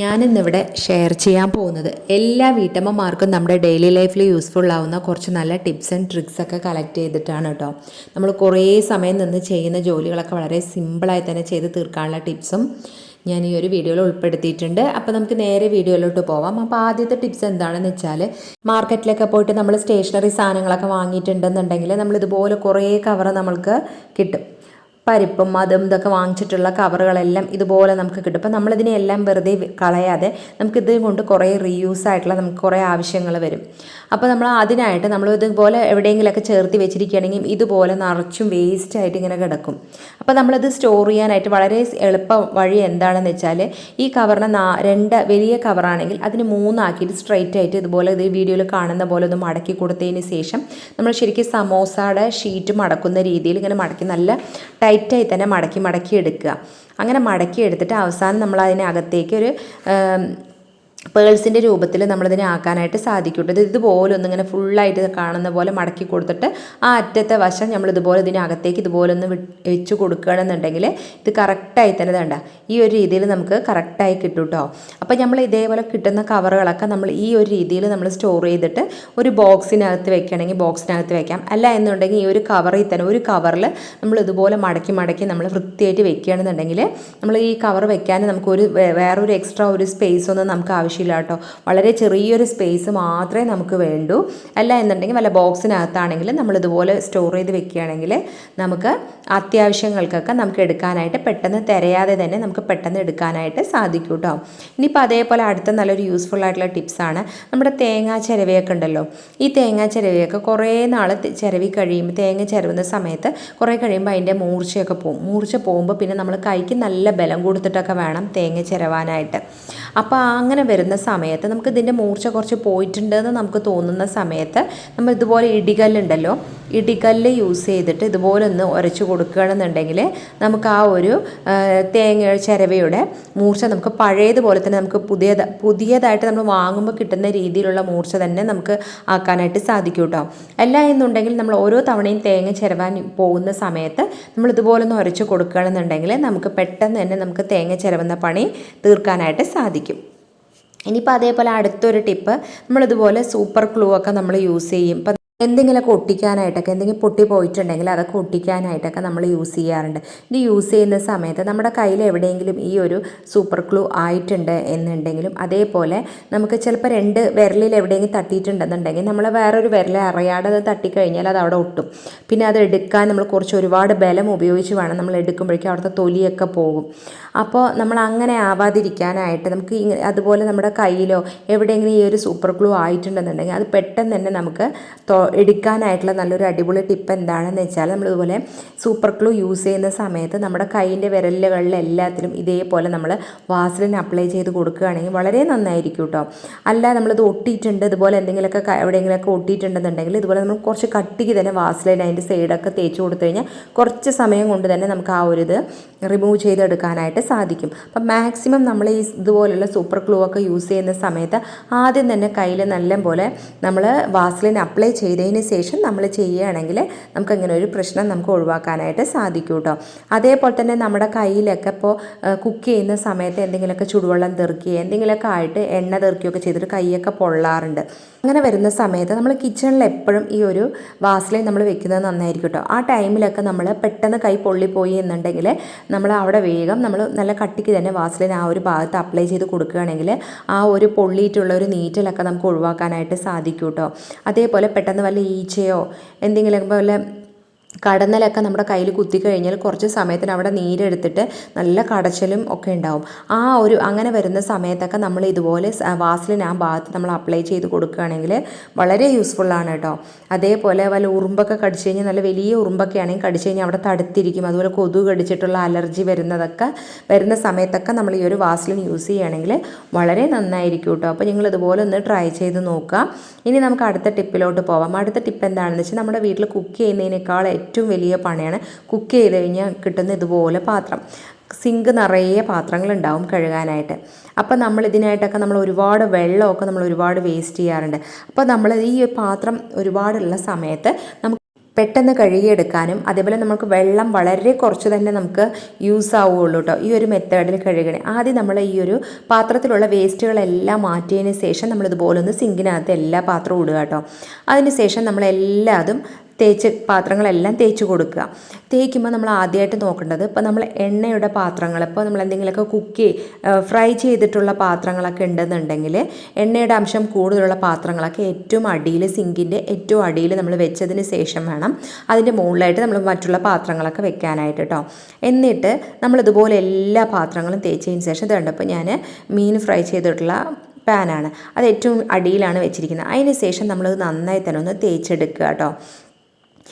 ഞാനിന്നിവിടെ ഷെയർ ചെയ്യാൻ പോകുന്നത് എല്ലാ വീട്ടമ്മമാർക്കും നമ്മുടെ ഡെയിലി ലൈഫിൽ യൂസ്ഫുൾ ആവുന്ന കുറച്ച് നല്ല ടിപ്സ് ആൻഡ് ട്രിക്സ് ഒക്കെ കളക്ട് ചെയ്തിട്ടാണ് കേട്ടോ നമ്മൾ കുറേ സമയം നിന്ന് ചെയ്യുന്ന ജോലികളൊക്കെ വളരെ സിമ്പിളായി തന്നെ ചെയ്ത് തീർക്കാനുള്ള ടിപ്സും ഞാൻ ഈ ഒരു വീഡിയോയിൽ ഉൾപ്പെടുത്തിയിട്ടുണ്ട്. അപ്പോൾ നമുക്ക് നേരെ വീഡിയോയിലോട്ട് പോവാം. അപ്പോൾ ആദ്യത്തെ ടിപ്സ് എന്താണെന്ന് വെച്ചാൽ മാർക്കറ്റിലൊക്കെ പോയിട്ട് നമ്മൾ സ്റ്റേഷനറി സാധനങ്ങളൊക്കെ വാങ്ങിയിട്ടുണ്ടെന്നുണ്ടെങ്കിൽ നമ്മൾ ഇതുപോലെ കുറേ കവർ നമ്മൾക്ക് കിട്ടും. പരിപ്പും അതും ഇതൊക്കെ വാങ്ങിച്ചിട്ടുള്ള കവറുകളെല്ലാം ഇതുപോലെ നമുക്ക് കിട്ടും. അപ്പം നമ്മളിതിനെല്ലാം വെറുതെ കളയാതെ നമുക്കിത് കൊണ്ട് കുറേ റീയൂസ് ആയിട്ടുള്ള നമുക്ക് കുറേ ആവശ്യങ്ങൾ വരും. അപ്പോൾ നമ്മൾ അതിനായിട്ട് നമ്മൾ ഇതുപോലെ എവിടെയെങ്കിലുമൊക്കെ ചേർത്ത് വെച്ചിരിക്കുകയാണെങ്കിൽ ഇതുപോലെ നിറച്ചും വേസ്റ്റ് ആയിട്ട് ഇങ്ങനെ കിടക്കും. അപ്പോൾ നമ്മളിത് സ്റ്റോർ ചെയ്യാനായിട്ട് വളരെ എളുപ്പ വഴി എന്താണെന്ന് വെച്ചാൽ ഈ കവറിനെ രണ്ട് വലിയ കവറാണെങ്കിൽ അതിന് മൂന്നാക്കിയിട്ട് സ്ട്രൈറ്റ് ആയിട്ട് ഇതുപോലെ ഇത് വീഡിയോയിൽ കാണുന്ന പോലെ ഒന്ന് മടക്കി കൊടുത്തതിന് ശേഷം നമ്മൾ ശരിക്കും സമോസയുടെ ഷീറ്റ് മടക്കുന്ന രീതിയിൽ ഇങ്ങനെ മടക്കി നല്ല ടൈറ്റായി തന്നെ മടക്കി മടക്കി എടുക്കുക. അങ്ങനെ മടക്കി എടുത്തിട്ട് അവസാനം നമ്മൾ അതിനകത്തേക്ക് ഒരു പേഴ്സിന്റെ രൂപത്തിൽ നമ്മളിതിനെ ആക്കാനായിട്ട് സാധിക്കും ഇത് ഇതുപോലെ ഒന്നിങ്ങനെ ഫുള്ളായിട്ട് കാണുന്ന പോലെ മടക്കി കൊടുത്തിട്ട് ആ അറ്റത്തെ വശം നമ്മൾ ഇതുപോലെ ഇതിനകത്തേക്ക് ഇതുപോലെ ഒന്ന് വെച്ച് കൊടുക്കുകയാണെന്നുണ്ടെങ്കിൽ ഇത് കറക്റ്റായി തന്നെ വേണ്ട ഈ ഒരു രീതിയിൽ നമുക്ക് കറക്റ്റായി കിട്ടും കേട്ടോ അപ്പോൾ നമ്മൾ ഇതേപോലെ കിട്ടുന്ന കവറുകളൊക്കെ നമ്മൾ ഈ ഒരു രീതിയിൽ നമ്മൾ സ്റ്റോർ ചെയ്തിട്ട് ഒരു ബോക്സിനകത്ത് വെക്കുകയാണെങ്കിൽ ബോക്സിനകത്ത് വെക്കാം. അല്ല എന്നുണ്ടെങ്കിൽ ഈ ഒരു കവറിൽ തന്നെ ഒരു കവറിൽ നമ്മൾ ഇതുപോലെ മടക്കി മടക്കി നമ്മൾ വൃത്തിയായിട്ട് വെക്കുകയാണെന്നുണ്ടെങ്കിൽ നമ്മൾ ഈ കവർ വെക്കാൻ നമുക്ക് ഒരു വേറൊരു എക്സ്ട്രാ ഒരു സ്പേസ് ഒന്നും നമുക്ക് ആവശ്യം ആവശ്യമില്ല കേട്ടോ വളരെ ചെറിയൊരു സ്പേസ് മാത്രമേ നമുക്ക് വേണ്ടൂ. അല്ല എന്നുണ്ടെങ്കിൽ വല്ല ബോക്സിനകത്താണെങ്കിൽ നമ്മൾ ഇതുപോലെ സ്റ്റോർ ചെയ്ത് വെക്കുകയാണെങ്കിൽ നമുക്ക് അത്യാവശ്യങ്ങൾക്കൊക്കെ നമുക്ക് എടുക്കാനായിട്ട് പെട്ടെന്ന് തിരയാതെ തന്നെ നമുക്ക് പെട്ടെന്ന് എടുക്കാനായിട്ട് സാധിക്കും കേട്ടോ ഇനിയിപ്പോൾ അതേപോലെ അടുത്ത നല്ലൊരു യൂസ്ഫുൾ ആയിട്ടുള്ള ടിപ്സാണ് നമ്മുടെ തേങ്ങാ ചിരവയൊക്കെ ഉണ്ടല്ലോ. ഈ തേങ്ങാ ചിരവയൊക്കെ കുറേ നാൾ ചിരവി കഴിയുമ്പോൾ തേങ്ങ ചിരവുന്ന സമയത്ത് കുറേ കഴിയുമ്പോൾ അതിന്റെ മൂർച്ചയൊക്കെ പോകും മൂർച്ച പോകുമ്പോൾ പിന്നെ നമ്മൾ കൈക്ക് നല്ല ബലം കൊടുത്തിട്ടൊക്കെ വേണം തേങ്ങ ചിരവാനായിട്ട്. അപ്പോൾ അങ്ങനെ വരുന്ന സമയത്ത് നമുക്ക് ഇതിന്റെ മൂർച്ച കുറച്ച് പോയിട്ടുണ്ടെന്ന് നമുക്ക് തോന്നുന്ന സമയത്ത് നമ്മൾ ഇതുപോലെ ഇടികല്ലുണ്ടല്ലോ ഇടികല്ല് യൂസ് ചെയ്തിട്ട് ഇതുപോലെ ഒന്ന് ഉരച്ച് കൊടുക്കുകയാണെന്നുണ്ടെങ്കിൽ നമുക്ക് ആ ഒരു തേങ്ങ ചിരവയുടെ മൂർച്ച നമുക്ക് പഴയതുപോലെ തന്നെ നമുക്ക് പുതിയ പുതിയതായിട്ട് നമ്മൾ വാങ്ങുമ്പോൾ കിട്ടുന്ന രീതിയിലുള്ള മൂർച്ച തന്നെ നമുക്ക് ആക്കാനായിട്ട് സാധിക്കും കേട്ടോ അല്ല എന്നുണ്ടെങ്കിൽ നമ്മൾ ഓരോ തവണയും തേങ്ങ ചിരവാൻ പോകുന്ന സമയത്ത് നമ്മൾ ഇതുപോലെ ഒന്ന് ഉരച്ച് കൊടുക്കുകയാണെന്നുണ്ടെങ്കിൽ നമുക്ക് പെട്ടെന്ന് തന്നെ നമുക്ക് തേങ്ങ ചിരവുന്ന പണി തീർക്കാനായിട്ട് സാധിക്കും. ഇനിയിപ്പോൾ അതേപോലെ അടുത്തൊരു ടിപ്പ് നമ്മളിതുപോലെ സൂപ്പർ ക്ലൂ ഒക്കെ നമ്മൾ യൂസ് ചെയ്യും. ഇപ്പം എന്തെങ്കിലുമൊക്കെ ഒട്ടിക്കാനായിട്ടൊക്കെ എന്തെങ്കിലും പൊട്ടി പോയിട്ടുണ്ടെങ്കിൽ അതൊക്കെ ഒട്ടിക്കാനായിട്ടൊക്കെ നമ്മൾ യൂസ് ചെയ്യാറുണ്ട്. ഇത് യൂസ് ചെയ്യുന്ന സമയത്ത് നമ്മുടെ കയ്യിൽ എവിടെയെങ്കിലും ഈ ഒരു സൂപ്പർ ക്ലൂ ആയിട്ടുണ്ട് എന്നുണ്ടെങ്കിലും അതേപോലെ നമുക്ക് ചിലപ്പോൾ രണ്ട് വിരലിൽ എവിടെയെങ്കിലും തട്ടിയിട്ടുണ്ടെന്നുണ്ടെങ്കിൽ നമ്മൾ വേറൊരു വിരലെ അറിയാതെ അത് തട്ടിക്കഴിഞ്ഞാൽ അത് അവിടെ ഒട്ടും. പിന്നെ അത് എടുക്കാൻ നമ്മൾ കുറച്ച് ഒരുപാട് ബലം ഉപയോഗിച്ച് വേണം നമ്മൾ എടുക്കുമ്പോഴേക്കും അവിടുത്തെ തൊലിയൊക്കെ പോകും. അപ്പോൾ നമ്മൾ അങ്ങനെ ആവാതിരിക്കാനായിട്ട് നമുക്ക് അതുപോലെ നമ്മുടെ കയ്യിലോ എവിടെയെങ്കിലും ഈ ഒരു സൂപ്പർ ഗ്ലൂ ആയിട്ടുണ്ടെന്നുണ്ടെങ്കിൽ അത് പെട്ടെന്ന് തന്നെ നമുക്ക് എടുക്കാനായിട്ടുള്ള നല്ലൊരു അടിപൊളി ടിപ്പ് എന്താണെന്ന് വെച്ചാൽ നമ്മളിതുപോലെ സൂപ്പർ ക്ലൂ യൂസ് ചെയ്യുന്ന സമയത്ത് നമ്മുടെ കൈയിന്റെ വിരലുകളിൽ എല്ലാത്തിലും ഇതേപോലെ നമ്മൾ വാസലിൻ അപ്ലൈ ചെയ്ത് കൊടുക്കുകയാണെങ്കിൽ വളരെ നന്നായിരിക്കും കേട്ടോ അല്ല നമ്മളിത് ഒട്ടിയിട്ടുണ്ട് ഇതുപോലെ എന്തെങ്കിലുമൊക്കെ എവിടെയെങ്കിലുമൊക്കെ ഒട്ടിയിട്ടുണ്ടെന്നുണ്ടെങ്കിൽ ഇതുപോലെ നമ്മൾ കുറച്ച് കട്ടിക്ക് തന്നെ വാസലിൻ അതിന്റെ സൈഡൊക്കെ തേച്ച് കൊടുത്തു കഴിഞ്ഞാൽ കുറച്ച് സമയം കൊണ്ട് തന്നെ നമുക്ക് ആ ഒരു ഇത് റിമൂവ് ചെയ്തെടുക്കാനായിട്ട് സാധിക്കും. അപ്പം മാക്സിമം നമ്മൾ ഈ ഇതുപോലുള്ള സൂപ്പർ ഗ്ലൂ ഒക്കെ യൂസ് ചെയ്യുന്ന സമയത്ത് ആദ്യം തന്നെ കയ്യിൽ നല്ല പോലെ നമ്മൾ വാസലിൻ അപ്ലൈ ചെയ്തതിന് ശേഷം നമ്മൾ ചെയ്യുകയാണെങ്കിൽ നമുക്ക് അങ്ങനെ ഒരു പ്രശ്നം നമുക്ക് ഒഴിവാക്കാനായിട്ട് സാധിക്കും കേട്ടോ അതേപോലെ തന്നെ നമ്മുടെ കയ്യിലൊക്കെ ഇപ്പോൾ കുക്ക് ചെയ്യുന്ന സമയത്ത് എന്തെങ്കിലുമൊക്കെ ചുടുവെള്ളം തെറുക്കുകയോ എന്തെങ്കിലുമൊക്കെ ആയിട്ട് എണ്ണ തെറുക്കുകയൊക്കെ ചെയ്തിട്ട് കൈയൊക്കെ പൊള്ളാറുണ്ട്. അങ്ങനെ വരുന്ന സമയത്ത് നമ്മൾ കിച്ചണിൽ എപ്പോഴും ഈ ഒരു വാസിലെ നമ്മൾ വെക്കുന്നത് നന്നായിരിക്കും കേട്ടോ ആ ടൈമിലൊക്കെ നമ്മൾ പെട്ടെന്ന് കൈ പൊള്ളിപ്പോയി എന്നുണ്ടെങ്കിൽ നമ്മൾ അവിടെ വേഗം നമ്മൾ നല്ല കട്ടിക്ക് തന്നെ വാസലിൻ ആ ഒരു ഭാഗത്ത് അപ്ലൈ ചെയ്ത് കൊടുക്കുകയാണെങ്കിൽ ആ ഒരു പൊള്ളിയിട്ടുള്ള ഒരു നീറ്റലൊക്കെ നമുക്ക് ഒഴിവാക്കാനായിട്ട് സാധിക്കും കേട്ടോ അതേപോലെ പെട്ടെന്ന് വല്ല ഈച്ചയോ എന്തെങ്കിലും വല്ല കടന്നലൊക്കെ നമ്മുടെ കയ്യിൽ കുത്തി കഴിഞ്ഞാൽ കുറച്ച് സമയത്തിന് അവിടെ നീരെടുത്തിട്ട് നല്ല കടച്ചലും ഒക്കെ ഉണ്ടാവും. ആ ഒരു അങ്ങനെ വരുന്ന സമയത്തൊക്കെ നമ്മൾ ഇതുപോലെ വാസലിൻ ആ ഭാഗത്ത് നമ്മൾ അപ്ലൈ ചെയ്ത് കൊടുക്കുകയാണെങ്കിൽ വളരെ യൂസ്ഫുള്ളാണ് കേട്ടോ. അതേപോലെ വല്ല ഉറുമ്പൊക്കെ കടിച്ചു കഴിഞ്ഞാൽ നല്ല വലിയ ഉറുമ്പൊക്കെ ആണെങ്കിൽ കടിച്ചു കഴിഞ്ഞാൽ അവിടെ തടുത്തിരിക്കും. അതുപോലെ കൊതു കടിച്ചിട്ടുള്ള അലർജി വരുന്നതൊക്കെ വരുന്ന സമയത്തൊക്കെ നമ്മൾ ഈ ഒരു വാസലിൻ യൂസ് ചെയ്യുകയാണെങ്കിൽ വളരെ നന്നായിരിക്കും കേട്ടോ. അപ്പോൾ നിങ്ങൾ ഇതുപോലെ ഒന്ന് ട്രൈ ചെയ്ത് നോക്കുക. ഇനി നമുക്ക് അടുത്ത ടിപ്പിലോട്ട് പോവാം. അടുത്ത ടിപ്പ് എന്താണെന്ന് വെച്ചാൽ നമ്മുടെ വീട്ടിൽ കുക്ക് ചെയ്യുന്നതിനേക്കാൾ ഏറ്റവും വലിയ പണിയാണ് കുക്ക് ചെയ്ത് കഴിഞ്ഞാൽ കിട്ടുന്ന ഇതുപോലെ പാത്രം. സിങ്ക് നിറയെ പാത്രങ്ങളുണ്ടാവും കഴുകാനായിട്ട്. അപ്പോൾ നമ്മൾ ഇതിനായിട്ടൊക്കെ നമ്മൾ ഒരുപാട് വെള്ളമൊക്കെ നമ്മൾ ഒരുപാട് വേസ്റ്റ് ചെയ്യാറുണ്ട്. അപ്പോൾ നമ്മൾ ഈ പാത്രം ഒരുപാടുള്ള സമയത്ത് നമുക്ക് പെട്ടെന്ന് കഴുകിയെടുക്കാനും അതേപോലെ നമുക്ക് വെള്ളം വളരെ കുറച്ച് തന്നെ നമുക്ക് യൂസ് ആവുകയുള്ളൂ കേട്ടോ ഈ ഒരു മെത്തേഡിൽ കഴുകണേ. ആദ്യം നമ്മൾ ഈ ഒരു പാത്രത്തിലുള്ള വേസ്റ്റുകളെല്ലാം മാറ്റിയതിന് ശേഷം നമ്മളിതുപോലെ ഒന്ന് സിങ്കിനകത്ത് എല്ലാ പാത്രവും ഇടുക കേട്ടോ അതിന് ശേഷം നമ്മളെല്ലാതും തേച്ച് പാത്രങ്ങളെല്ലാം തേച്ച് കൊടുക്കുക. തേക്കുമ്പോൾ നമ്മൾ ആദ്യമായിട്ട് നോക്കേണ്ടത് ഇപ്പോൾ നമ്മൾ എണ്ണയുടെ പാത്രങ്ങൾ ഇപ്പോൾ നമ്മൾ എന്തെങ്കിലുമൊക്കെ കുക്ക് ഫ്രൈ ചെയ്തിട്ടുള്ള പാത്രങ്ങളൊക്കെ ഉണ്ടെന്നുണ്ടെങ്കിൽ എണ്ണയുടെ അംശം കൂടുതലുള്ള പാത്രങ്ങളൊക്കെ ഏറ്റവും അടിയിൽ സിങ്കിന്റെ ഏറ്റവും അടിയിൽ നമ്മൾ വെച്ചതിന് ശേഷം വേണം അതിന്റെ മുകളിലായിട്ട് നമ്മൾ മറ്റുള്ള പാത്രങ്ങളൊക്കെ വെക്കാനായിട്ട് കേട്ടോ എന്നിട്ട് നമ്മളിതുപോലെ എല്ലാ പാത്രങ്ങളും തേച്ചതിന് ശേഷം ഇതുണ്ട് കണ്ടപ്പോൾ ഞാൻ മീൻ ഫ്രൈ ചെയ്തിട്ടുള്ള പാനാണ്. അത് ഏറ്റവും അടിയിലാണ് വെച്ചിരിക്കുന്നത്. അതിന് ശേഷം നമ്മളത് നന്നായി തന്നെ ഒന്ന് തേച്ചെടുക്കുക കേട്ടോ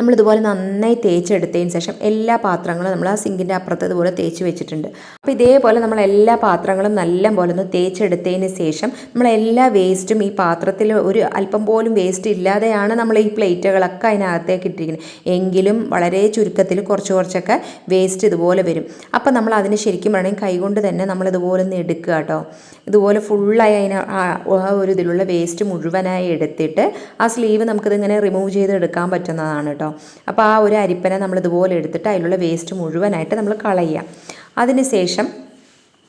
നമ്മളിതുപോലെ നന്നായി തേച്ചെടുത്തതിന് ശേഷം എല്ലാ പാത്രങ്ങളും നമ്മൾ ആ സിങ്കിന്റെ അപ്പുറത്ത് ഇതുപോലെ തേച്ച് വെച്ചിട്ടുണ്ട്. അപ്പോൾ ഇതേപോലെ നമ്മൾ എല്ലാ പാത്രങ്ങളും നല്ല പോലെ ഒന്ന് തേച്ചെടുത്തതിന് ശേഷം നമ്മൾ എല്ലാ വേസ്റ്റും ഈ പാത്രത്തിൽ ഒരു അല്പം പോലും വേസ്റ്റ് ഇല്ലാതെയാണ് നമ്മൾ ഈ പ്ലേറ്റുകളൊക്കെ അതിനകത്തേക്ക് ഇട്ടിരിക്കുന്നത്. എങ്കിലും വളരെ ചുരുക്കത്തിൽ കുറച്ച് കുറച്ചൊക്കെ വേസ്റ്റ് ഇതുപോലെ വരും. അപ്പോൾ നമ്മൾ അതിന് ശരിക്കും വേണമെങ്കിൽ കൈകൊണ്ട് തന്നെ നമ്മൾ ഇതുപോലെ ഒന്ന് എടുക്കുക കേട്ടോ. ഇതുപോലെ ഫുള്ളായി അതിന് ആ ഒരു ഇതിലുള്ള വേസ്റ്റ് മുഴുവനായി എടുത്തിട്ട് ആ സ്ലീവ് നമുക്കിതിങ്ങനെ റിമൂവ് ചെയ്ത് എടുക്കാൻ പറ്റുന്നതാണ് കേട്ടോ. അപ്പോൾ ആ ഒരു അരിപ്പനെ നമ്മൾ ഇതുപോലെ എടുത്തിട്ട് അതിലുള്ള വേസ്റ്റ് മുഴുവനായിട്ട് നമ്മൾ കളയുക. അതിന് ശേഷം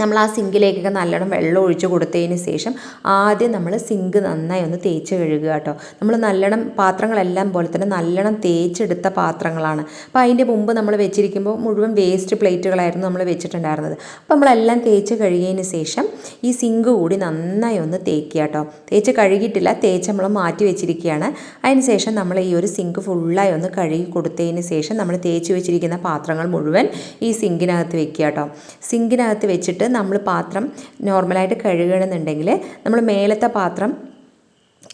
നമ്മൾ ആ സിങ്കിലേക്കൊക്കെ നല്ലോണം വെള്ളം ഒഴിച്ച് കൊടുത്തതിന് ശേഷം ആദ്യം നമ്മൾ സിങ്ക് നന്നായി ഒന്ന് തേച്ച് കഴുകുക കേട്ടോ. നമ്മൾ നല്ലോണം പാത്രങ്ങളെല്ലാം പോലെ തന്നെ നല്ലോണം തേച്ചെടുത്ത പാത്രങ്ങളാണ്. അപ്പോൾ അതിന്റെ മുമ്പ് നമ്മൾ വെച്ചിരിക്കുമ്പോൾ മുഴുവൻ വേസ്റ്റ് പ്ലേറ്റുകളായിരുന്നു നമ്മൾ വെച്ചിട്ടുണ്ടായിരുന്നത്. അപ്പോൾ നമ്മളെല്ലാം തേച്ച് കഴുകിയതിന് ശേഷം ഈ സിങ്ക് കൂടി നന്നായി ഒന്ന് തേക്കുക കേട്ടോ. തേച്ച് കഴുകിയിട്ടില്ല തേച്ച് നമ്മൾ മാറ്റി വെച്ചിരിക്കുകയാണ്. അതിന് ശേഷം നമ്മൾ ഈ ഒരു സിങ്ക് ഫുള്ളായി ഒന്ന് കഴുകി കൊടുത്തതിന് ശേഷം നമ്മൾ തേച്ച് വെച്ചിരിക്കുന്ന പാത്രങ്ങൾ മുഴുവൻ ഈ സിങ്കിനകത്ത് വെക്കുക കേട്ടോ. സിങ്കിനകത്ത് വെച്ചിട്ട് നമ്മൾ പാത്രം നോർമലായിട്ട് കഴുകണമെന്നുണ്ടെങ്കിൽ നമ്മൾ മേലത്തെ പാത്രം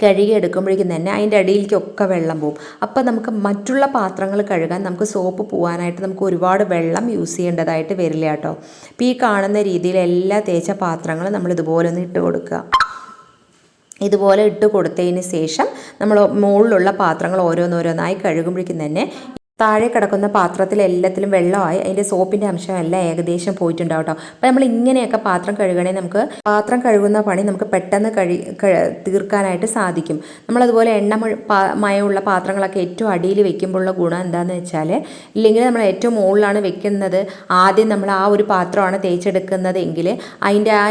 കഴുകി എടുക്കുമ്പോഴേക്കും തന്നെ അതിന്റെ അടിയിലേക്കൊക്കെ വെള്ളം പോകും അപ്പോൾ നമുക്ക് മറ്റുള്ള പാത്രങ്ങൾ കഴുകാൻ നമുക്ക് സോപ്പ് പോകാനായിട്ട് നമുക്ക് ഒരുപാട് വെള്ളം യൂസ് ചെയ്യേണ്ടതായിട്ട് വരില്ല കേട്ടോ. അപ്പോൾ ഈ കാണുന്ന രീതിയിൽ എല്ലാ തേച്ച പാത്രങ്ങളും നമ്മൾ ഇതുപോലെ ഒന്ന് ഇട്ട് കൊടുക്കുക. ഇതുപോലെ ഇട്ട് കൊടുത്തതിന് ശേഷം നമ്മൾ മുകളിലുള്ള പാത്രങ്ങൾ ഓരോന്നോരോന്നായി കഴുകുമ്പോഴേക്കും തന്നെ താഴെ കിടക്കുന്ന പാത്രത്തിൽ എല്ലാത്തിലും വെള്ളമായി അതിന്റെ സോപ്പിന്റെ അംശം എല്ലാം ഏകദേശം പോയിട്ടുണ്ടാവും കേട്ടോ അപ്പോൾ നമ്മൾ ഇങ്ങനെയൊക്കെ പാത്രം കഴുകണേ നമുക്ക് പാത്രം കഴുകുന്ന പണി നമുക്ക് പെട്ടെന്ന് കഴി തീർക്കാനായിട്ട് സാധിക്കും. നമ്മളതുപോലെ എണ്ണ മയമുള്ള പാത്രങ്ങളൊക്കെ ഏറ്റവും അടിയിൽ വെക്കുമ്പോഴുള്ള ഗുണം എന്താണെന്ന് വെച്ചാൽ ഇല്ലെങ്കിൽ നമ്മൾ ഏറ്റവും മുകളിലാണ് വെക്കുന്നത് ആദ്യം നമ്മൾ ആ ഒരു പാത്രമാണ് തേച്ചെടുക്കുന്നത് എങ്കിൽ അതിന്റെ ആ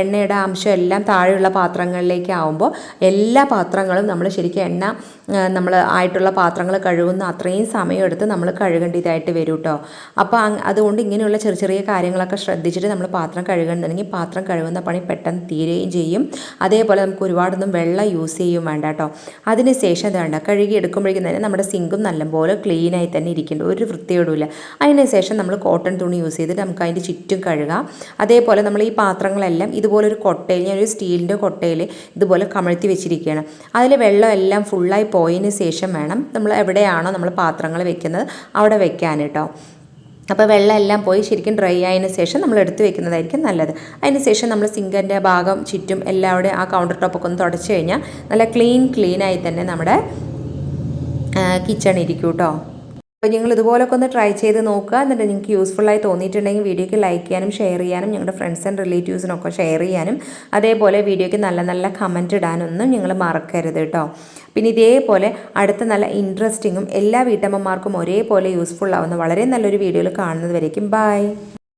എണ്ണയുടെ അംശം എല്ലാം താഴെയുള്ള പാത്രങ്ങളിലേക്ക് ആവുമ്പോൾ എല്ലാ പാത്രങ്ങളും നമ്മൾ ശരിക്കും എണ്ണ നമ്മൾ ആയിട്ടുള്ള പാത്രങ്ങൾ കഴുകുന്ന അത്രയും സമയമെടുത്ത് നമ്മൾ കഴുകേണ്ടതായിട്ട് വരും കേട്ടോ അപ്പോൾ അതുകൊണ്ട് ഇങ്ങനെയുള്ള ചെറിയ ചെറിയ കാര്യങ്ങളൊക്കെ ശ്രദ്ധിച്ചിട്ട് നമ്മൾ പാത്രം കഴുകണമെന്നുണ്ടെങ്കിൽ പാത്രം കഴുകുന്ന പണി പെട്ടെന്ന് തീരുകയും ചെയ്യും. അതേപോലെ നമുക്ക് ഒരുപാടൊന്നും വെള്ളം യൂസ് ചെയ്യും വേണ്ട കേട്ടോ അതിന് ശേഷം വേണ്ട കഴുകി എടുക്കുമ്പോഴേക്കും തന്നെ നമ്മുടെ സിങ്കും നല്ലപോലെ ക്ലീനായി തന്നെ ഇരിക്കേണ്ട ഒരു വൃത്തിയോടുമില്ല അതിന് ശേഷം നമ്മൾ കോട്ടൺ തുണി യൂസ് ചെയ്തിട്ട് നമുക്ക് അതിന്റെ ചുറ്റും കഴുകാം. അതേപോലെ നമ്മൾ ഈ പാത്രങ്ങളെല്ലാം ഇതുപോലെ ഒരു കൊട്ടയിൽ ഞാൻ ഒരു സ്റ്റീലിന്റെ കൊട്ടയിൽ ഇതുപോലെ കമഴ്ത്തി വെച്ചിരിക്കുകയാണ്. അതിൽ വെള്ളം എല്ലാം ഫുള്ളായി പോയതിന് ശേഷം വേണം നമ്മൾ എവിടെയാണോ നമ്മൾ പാത്രങ്ങൾ വെക്കുന്നത് അവിടെ വെക്കാൻ കേട്ടോ. അപ്പോൾ വെള്ളം എല്ലാം പോയി ശരിക്കും ഡ്രൈ ആയതിന് ശേഷം നമ്മൾ എടുത്ത് വെക്കുന്നതായിരിക്കും നല്ലത്. അതിന് ശേഷം നമ്മൾ സിങ്കിന്റെ ഭാഗം ചുറ്റും എല്ലാവിടെ ആ കൗണ്ടർ ടോപ്പൊക്കെ ഒന്ന് തുടച്ച് കഴിഞ്ഞാൽ നല്ല ക്ലീൻ ക്ലീനായി തന്നെ നമ്മുടെ കിച്ചൺ ഇരിക്കും കേട്ടോ. അപ്പോൾ നിങ്ങൾ ഇതുപോലൊക്കെ ഒന്ന് ട്രൈ ചെയ്ത് നോക്കുക. എന്നിട്ട് നിങ്ങൾക്ക് യൂസ്ഫുള്ളായി തോന്നിയിട്ടുണ്ടെങ്കിൽ വീഡിയോയ്ക്ക് ലൈക്ക് ചെയ്യാനും ഷെയർ ചെയ്യാനും ഞങ്ങളുടെ ഫ്രണ്ട്സ് ആൻഡ് റിലേറ്റീവ്സിനൊക്കെ ഷെയർ ചെയ്യാനും അതേപോലെ വീഡിയോയ്ക്ക് നല്ല നല്ല കമന്റ് ഇടാനൊന്നും നിങ്ങൾ മറക്കരുത് കേട്ടോ പിന്നെ ഇതേപോലെ അടുത്ത നല്ല ഇൻട്രസ്റ്റിങ്ങും എല്ലാ വീട്ടമ്മമാർക്കും ഒരേപോലെ യൂസ്ഫുൾ ആവുന്ന വളരെ നല്ലൊരു വീഡിയോയിൽ കാണുന്നത് വരേക്കും. ബൈ